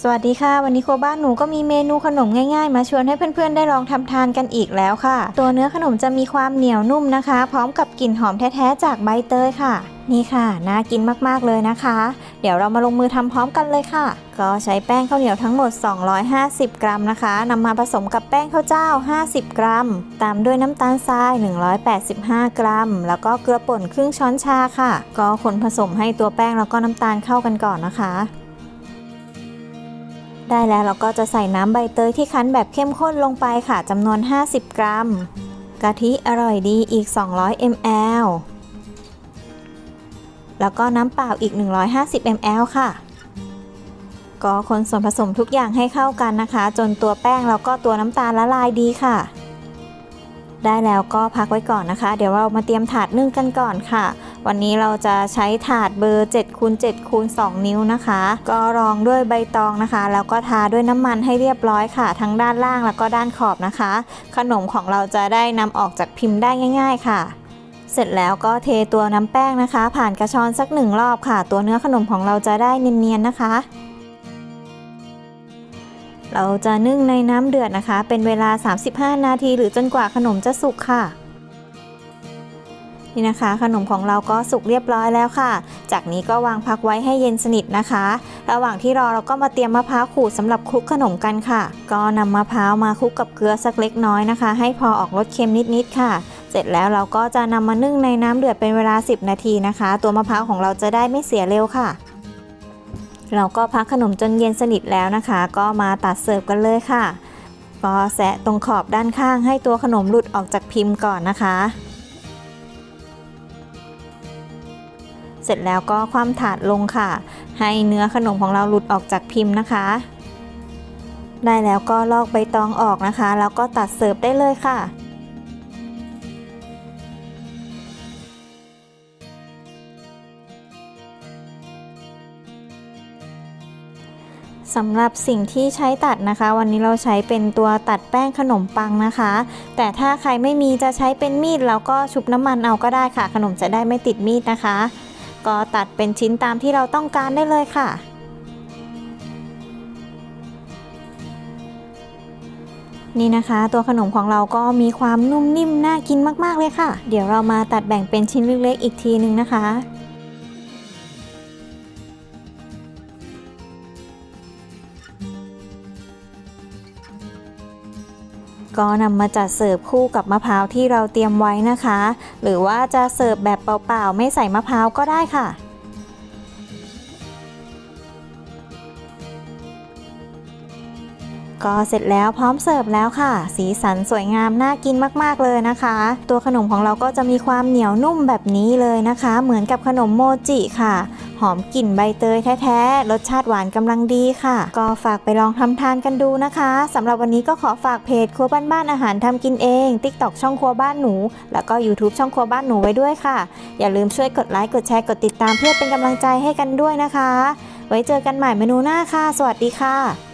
สวัสดีค่ะ วันนี้ครัวบ้านหนูก็มีเมนูขนมง่ายๆ มาชวนให้เพื่อนๆ ได้ลองทำทานกันอีกแล้วค่ะ ตัวเนื้อขนมจะมีความเหนียวนุ่มนะคะ พร้อมกับกลิ่นหอมแท้ๆจากใบเตยค่ะ นี่ค่ะ น่ากินมากๆเลยนะคะ เดี๋ยวเรามาลงมือทำพร้อมกันเลยค่ะ ก็ใช้แป้งข้าวเหนียวทั้งหมด 250 กรัมนะคะนำมาผสมกับแป้งข้าวเจ้า 50 กรัม ตามด้วยน้ำตาลทราย 185 กรัม แล้วก็เกลือป่นครึ่งช้อนชาค่ะ ก็คนผสมให้ตัวแป้งแล้วก็น้ำตาลเข้ากันก่อนนะคะ ได้แล้วเราก็จะใส่น้ำใบเตยที่คั้นแบบเข้มข้นลงไปค่ะจำนวน 50 กรัม กะทิอร่อยดีอีก 200 ml แล้วก็น้ำเปล่าอีก 150 ml ค่ะ ก็คนส่วนผสมทุกอย่างให้เข้ากันนะคะ จนตัวแป้งแล้วก็ตัวน้ำตาลละลายดีค่ะ ได้แล้วก็พักไว้ก่อนนะคะ เดี๋ยวเรามาเตรียมถาดนึ่งกันก่อนค่ะ วันนี้เราจะใช้ถาดเบอร์7คูณ7คูณ2นิ้วนะคะ ก็รองด้วยใบตองนะคะ แล้วก็ทาด้วยน้ำมันให้เรียบร้อยค่ะ ทั้งด้านล่างแล้วก็ด้านขอบนะคะ ขนมของเราจะได้นำออกจากพิมพ์ได้ง่าย ๆ ค่ะเสร็จแล้วก็เทตัวน้ำแป้งนะคะ ผ่านกระชอนสักหนึ่งรอบค่ะ ตัวเนื้อขนมของเราจะได้เนียนๆนะคะ เราจะนึ่งในน้ำเดือดนะคะ เป็นเวลา 35 นาทีหรือจนกว่าขนมจะสุกค่ะ นี่นะคะ ขนมของเราก็สุกเรียบร้อยแล้วค่ะ จากนี้ก็วางพักไว้ให้เย็นสนิทนะคะ ระหว่างที่รอเราก็มาเตรียมมะพร้าวขูดสำหรับคลุกขนมกันค่ะ ก็นำมะพร้าวมาคลุกกับเกลือสักเล็กน้อยนะคะ ให้พอออกรสเค็มนิดๆค่ะ เสร็จแล้วเราก็จะนำมานึ่งในน้ำเดือดเป็นเวลา 10 นาทีนะคะ ตัวมะพร้าวของเราจะได้ไม่เสียเร็วค่ะเราก็พักขนมจนเย็นสนิทแล้วนะคะ ก็มาตัดเสิร์ฟกันเลยค่ะก็แสะตรงขอบด้านข้างให้ตัวขนมหลุดออกจากพิมพ์ก่อนนะคะ เสร็จแล้วก็คว่ำถาดลงค่ะ ให้เนื้อขนมของเราหลุดออกจากพิมพ์นะคะ ได้แล้วก็ลอกใบตองออกนะคะ แล้วก็ตัดเสิร์ฟได้เลยค่ะสำหรับสิ่งที่ใช้ตัดนะคะ วันนี้เราใช้เป็นตัวตัดแป้งขนมปังนะคะ แต่ถ้าใครไม่มีจะใช้เป็นมีดแล้วก็ชุบน้ำมันเอาก็ได้ค่ะ ขนมจะได้ไม่ติดมีดนะคะ ก็ตัดเป็นชิ้นตามที่เราต้องการได้เลยค่ะ นี่นะคะ ตัวขนมของเราก็มีความนุ่มนิ่มน่ากินมากๆเลยค่ะ เดี๋ยวเรามาตัดแบ่งเป็นชิ้นเล็กๆอีกทีนึงนะคะ ก็นำมาจัดเสิร์ฟคู่กับมะพร้าวที่เราเตรียมไว้นะคะ หรือว่าจะเสิร์ฟแบบเปล่าๆ ไม่ใส่มะพร้าวก็ได้ค่ะก็เสร็จแล้วพร้อมเสิร์ฟแล้วค่ะ สีสันสวยงามน่ากินมากๆเลยนะคะ ตัวขนมของเราก็จะมีความเหนียวนุ่มแบบนี้เลยนะคะ เหมือนกับขนมโมจิค่ะ หอมกลิ่นใบเตยแท้ๆ รสชาติหวานกำลังดีค่ะ ก็ฝากไปลองทำทานกันดูนะคะสำหรับวันนี้ก็ขอฝากเพจครัวบ้านบ้านอาหารทำกินเอง TikTok ช่องครัวบ้านหนู แล้วก็ YouTube ช่องครัวบ้านหนูไว้ด้วยค่ะ อย่าลืมช่วยกดไลค์กดแชร์กดติดตามเพื่อเป็นกำลังใจให้กันด้วยนะคะ ไว้เจอกันใหม่เมนูหน้าค่ะ สวัสดีค่ะ